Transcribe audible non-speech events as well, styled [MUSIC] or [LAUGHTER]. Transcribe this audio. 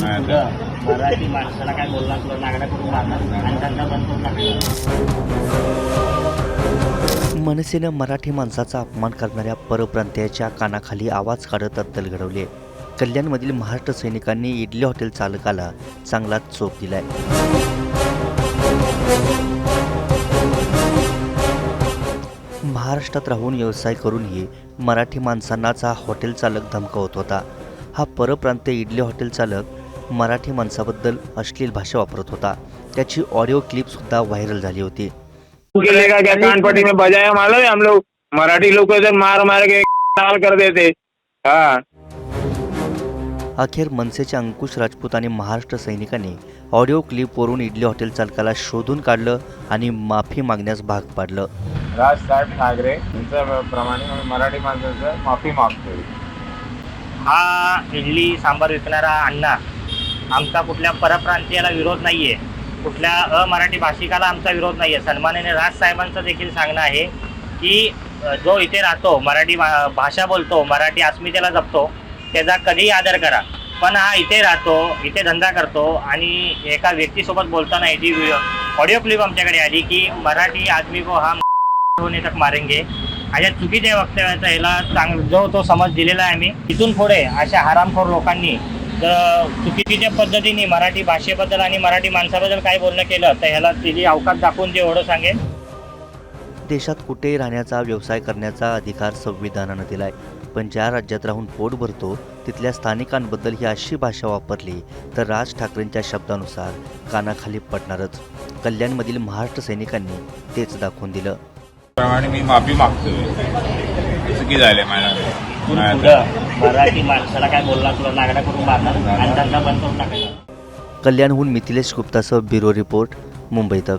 मराठी माणसाला काय बोलणार तुला नागडा करून मारणार आणि त्यांना बंद करून टाकणार. मनसेनं मराठी माणसाचा अपमान करणाऱ्या परप्रांतीयाच्या कानाखाली आवाज काढत अद्दल घडवले कल्याणमधील महाराष्ट्र सैनिकांनी इडली हॉटेल चालकाला चांगलाच चोप दिलाय. महाराष्ट्रात राहून व्यवसाय करूनही मराठी माणसांनाच हा हॉटेल चालक धमकावत होता. हा परप्रांतीय इडली हॉटेल चालक मराठी माणसाबद्दल अश्लील भाषा वापरत होता. त्याची ऑडिओ क्लिपसुद्धा व्हायरल झाली होती. किले का क्या कान पट्टी में बजाया मालूम है हम लोग मराठी लोग मार मार के लाल कर देते. हाँ. अखेर मनसेचे अंकुश राजपूत आणि महाराष्ट्र सैनिकांनी ऑडिओ क्लिपवरून इडली हॉटेल चालकाला शोधून काढलं आणि माफी मागण्यास भाग पाडलं. राजसाहेब ठाकरे यांच्याप्रमाणे आम्ही मराठी माणसाचं माफी मागतोय. हा इडली सांबार विकणारा अण्णा. आमचा कुठल्या परप्रांतीयाला विरोध नाही आहे कुठल्या अमराठी भाषिकाला आमचा विरोध नाही आहे राज साहेबांचं देखील सांगणं आहे की जो इथे राहतो मराठी भा- भाषा बोलतो मराठी अस्मितेला जपतो त्याचा कधीही आदर करा. पण हा इथे राहतो इथे धंदा करतो आणि एका व्यक्तीसोबत बोलताना याची ऑडिओ क्लिप आमच्याकडे आली की मराठी आदमी को हा [LAUGHS] होणे तक मारेंगे. अशा चुकीच्या वक्तव्याचा याला चांग जो तो समज दिलेला आहे आम्ही इथून पुढे अशा हरामखोर लोकांनी जर चुकीच्या पद्धतीने मराठी भाषेबद्दल आणि मराठी माणसाबद्दल काय बोलणं केलं तर ह्याला तिची अवकाश दाखवून ते एवढं सांगेल देशात कुठेही राहण्याचा व्यवसाय करण्याचा अधिकार संविधानानं दिलाय पण ज्या राज्यात राहून पोट भरतो तिथल्या स्थानिकांबद्दल ही अशी भाषा वापरली तर राज ठाकरेंच्या शब्दानुसार कानाखाली पडणारच. कल्याणमधील महाराष्ट्र सैनिकांनी तेच दाखवून दिलं. प्रमाणे मी माफी मागतोय. चुकी झाली पुढं मराठी माणसाला काय बोलणार तुला नागडा करून मारणार आणि त्यांना बंद करून टाकायचं. कल्याणहून मिथिलेश गुप्तासह ब्युरो रिपोर्ट मुंबई तक.